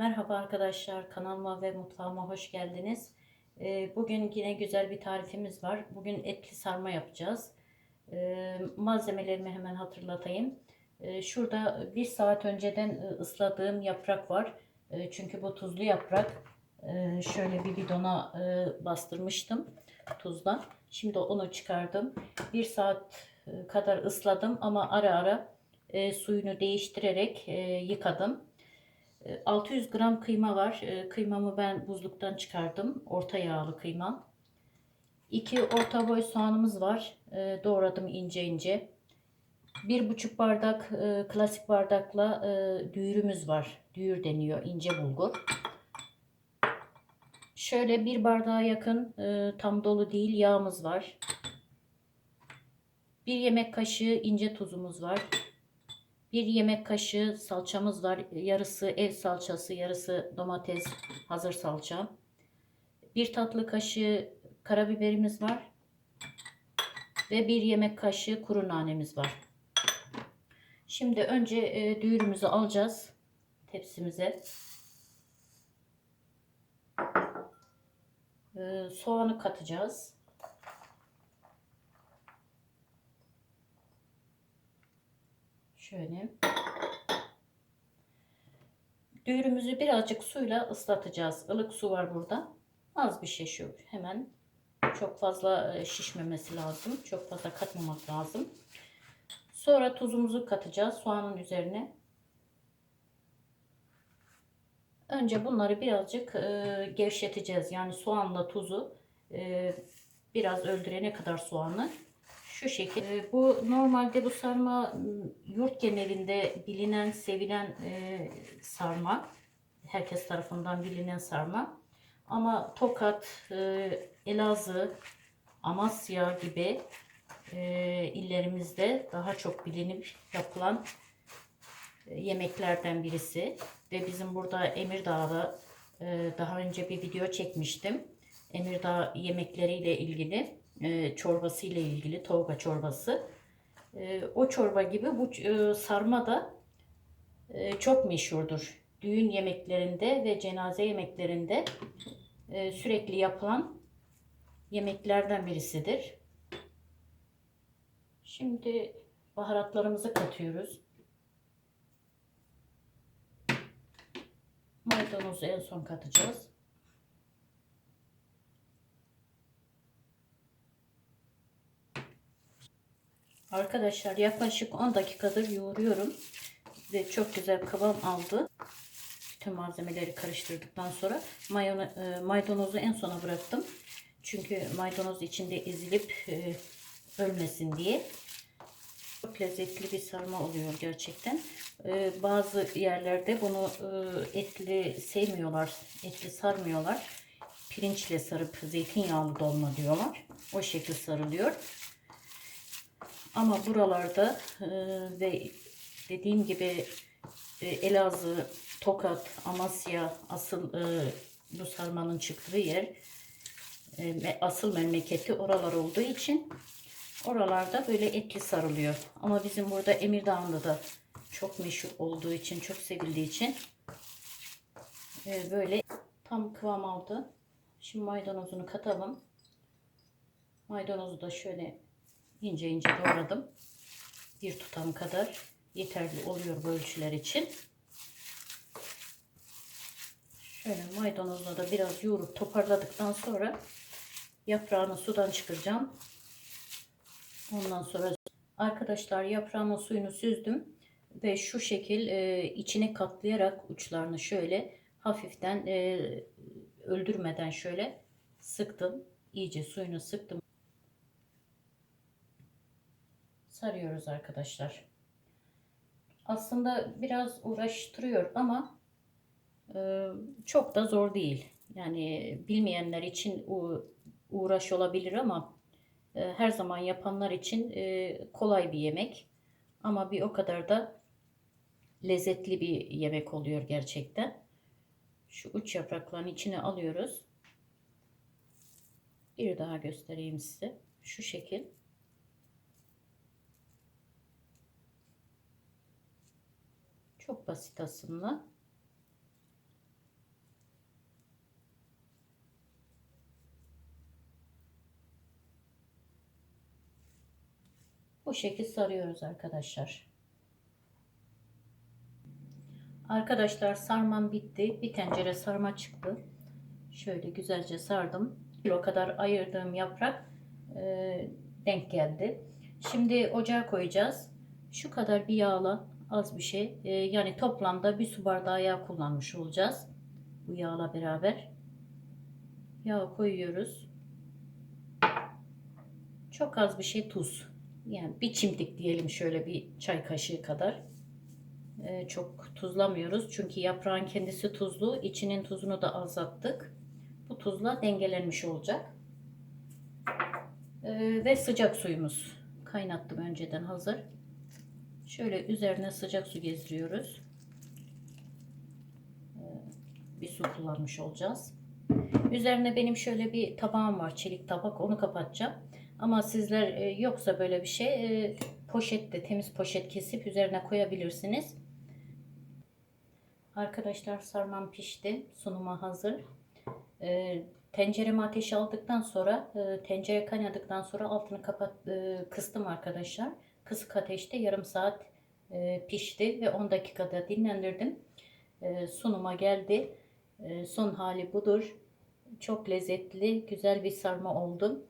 Merhaba arkadaşlar kanalıma ve mutfağıma hoş geldiniz. Ee, Bugün yine güzel bir tarifimiz var. Bugün etli sarma yapacağız. Ee, Malzemelerimi hemen hatırlatayım. Ee, Şurada bir saat önceden e, ısladığım yaprak var. Çünkü bu tuzlu yaprak. Ee, Şöyle bir bidona e, bastırmıştım tuzla. Şimdi onu çıkardım. Bir saat e, kadar ısladım ama ara ara e, suyunu değiştirerek e, yıkadım. 600 gram kıyma var. E, Kıymamı ben buzluktan çıkardım. Orta yağlı kıyma. 2 orta boy soğanımız var. E, Doğradım ince ince. 1,5 bardak e, klasik bardakla e, düğürümüz var. Düğür deniyor. ince bulgur. Şöyle bir bardağa yakın e, tam dolu değil yağımız var. Bir yemek kaşığı ince tuzumuz var. Bir yemek kaşığı salçamız var. Yarısı ev salçası, yarısı domates hazır salça. Bir tatlı kaşığı karabiberimiz var. Ve bir yemek kaşığı kuru nanemiz var. Şimdi önce e, düğürümüzü alacağız tepsimize. E, soğanı katacağız. Şöyle. Düğürümüzü birazcık suyla ıslatacağız. Ilık su var burada. Az bir şey şu. Hemen çok fazla e, şişmemesi lazım. Çok fazla katmamak lazım. Sonra tuzumuzu katacağız soğanın üzerine. Önce bunları birazcık e, gevşeteceğiz. Yani soğanla tuzu e, biraz öldürene kadar soğanı şu şekil. E, bu normalde bu sarma yurt genelinde bilinen, sevilen e, sarma. Herkes tarafından bilinen sarma. Ama Tokat, e, Elazığ, Amasya gibi e, illerimizde daha çok bilinip yapılan e, yemeklerden birisi. Ve bizim burada Emirdağ'da e, daha önce bir video çekmiştim. Emirdağ yemekleriyle ilgili e, çorbası ile ilgili toga çorbası. E, o çorba gibi bu e, sarma da e, çok meşhurdur. Düğün yemeklerinde ve cenaze yemeklerinde e, sürekli yapılan yemeklerden birisidir. Şimdi baharatlarımızı katıyoruz. Maydanozu en son katacağız. Arkadaşlar yaklaşık 10 dakikadır yoğuruyorum. Ve çok güzel kıvam aldı. Bütün malzemeleri karıştırdıktan sonra e, maydanozu en sona bıraktım. Çünkü maydanoz içinde ezilip e, ölmesin diye. Çok lezzetli bir sarma oluyor gerçekten. E, bazı yerlerde bunu etli sevmiyorlar, etli sarmıyorlar. Pirinçle sarıp zeytinyağlı dolma diyorlar. O şekil sarılıyor. Ama buralarda e, ve dediğim gibi e, Elazığ, Tokat, Amasya asıl e, bu sarmanın çıktığı yer e, asıl memleketi oralar olduğu için oralarda böyle etli sarılıyor. Ama bizim burada Emirdağ'ında da çok meşhur olduğu için, çok sevildiği için e, böyle tam kıvam aldı. Şimdi maydanozunu katalım. Maydanozu da şöyle ince ince doğradım. Bir tutam kadar yeterli oluyor bu ölçüler için. Şöyle maydanozla da biraz yoğurup toparladıktan sonra yaprağını sudan çıkaracağım. Ondan sonra arkadaşlar yaprağımın suyunu süzdüm ve şu şekil e, içine katlayarak uçlarını şöyle hafiften e, öldürmeden şöyle sıktım. İyice suyunu sıktım. Sarıyoruz arkadaşlar. Aslında biraz uğraştırıyor ama e, çok da zor değil. Yani bilmeyenler için uğraş olabilir ama e, her zaman yapanlar için e, kolay bir yemek. Ama bir o kadar da lezzetli bir yemek oluyor gerçekten. Şu uç yaprakların içine alıyoruz. Bir daha göstereyim size. Şu şekil. Çok basit aslında. Bu şekil sarıyoruz arkadaşlar. Arkadaşlar sarmam bitti. Bir tencere sarma çıktı. Şöyle güzelce sardım. Kilo kadar ayırdığım yaprak e, denk geldi. Şimdi ocağa koyacağız. Şu kadar bir yağla az bir şey. E, yani toplamda bir su bardağı yağ kullanmış olacağız. Bu yağla beraber. Yağ koyuyoruz. Çok az bir şey tuz. Yani bir çimdik diyelim şöyle bir çay kaşığı kadar. Ee, çok tuzlamıyoruz. Çünkü yaprağın kendisi tuzlu. İçinin tuzunu da azalttık. Bu tuzla dengelenmiş olacak. Ee, ve sıcak suyumuz. Kaynattım önceden hazır. Şöyle üzerine sıcak su gezdiriyoruz. Ee, bir su kullanmış olacağız. Üzerine benim şöyle bir tabağım var. Çelik tabak. Onu kapatacağım. Ama sizler e, yoksa böyle bir şey e, poşette temiz poşet kesip üzerine koyabilirsiniz. Arkadaşlar sarmam pişti. Sunuma hazır. E, tenceremi ateşe aldıktan sonra e, tencere kaynadıktan sonra altını kapat e, kıstım arkadaşlar. Kısık ateşte yarım saat e, pişti ve 10 dakikada dinlendirdim. E, sunuma geldi. E, son hali budur. Çok lezzetli, güzel bir sarma oldu.